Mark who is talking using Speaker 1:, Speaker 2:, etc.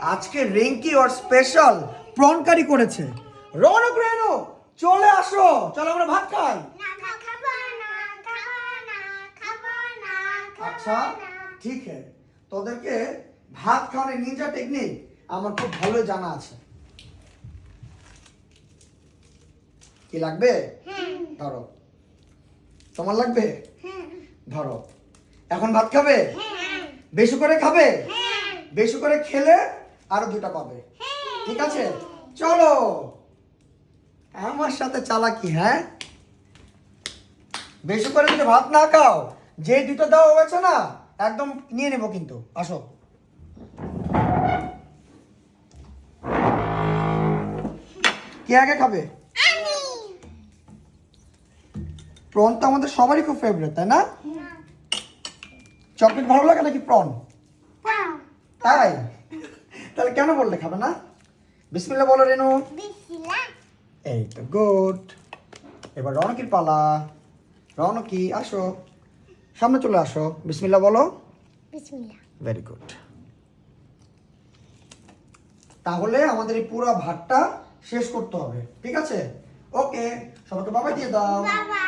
Speaker 1: আজকে রিঙ্কি ওর special prawn curry করেছে। রনক রেনু চলে আসো। চলো আমরা ভাত খাই। আচ্ছা ঠিক আছে। তোদেরকে ভাত খাওয়ানোর নিনজা টেকনিক আমার খুব ভালো জানা আছে। কি লাগবে? ধরো। তোমার লাগবে? ধরো। এখন ভাত খাবে? বেশি করে খাবে? বেশি করে খেলে আরও দুটা পাবে। ঠিক আছে? চলো। আমার সাথে চালাকি হ্যাঁ? বেশি করে যদি ভাত না খাও যে দুটো দেওয়া হয়েছে না একদম নিয়ে নেব কিন্তু। আসো। কে আগে খাবে? প্রন তো আমাদের সবারই খুব ফেভারিট তাই না? চকলেট ভালো লাগে নাকি প্রন তাই? তাহলে কেন বললে খাবে না? বিসমিল্লাহ বলো রেনু। এই তো গুড। এবার রনকির পালা। রনকি আসো। সামনে চলে আসো। বিসমিল্লাহ বলো। ভেরি গুড তাহলে আমাদের এই পুরো ভাতটা শেষ করতে হবে। ঠিক আছে? ওকে সবাইকে বাবা দিয়ে দাও।
Speaker 2: বাবা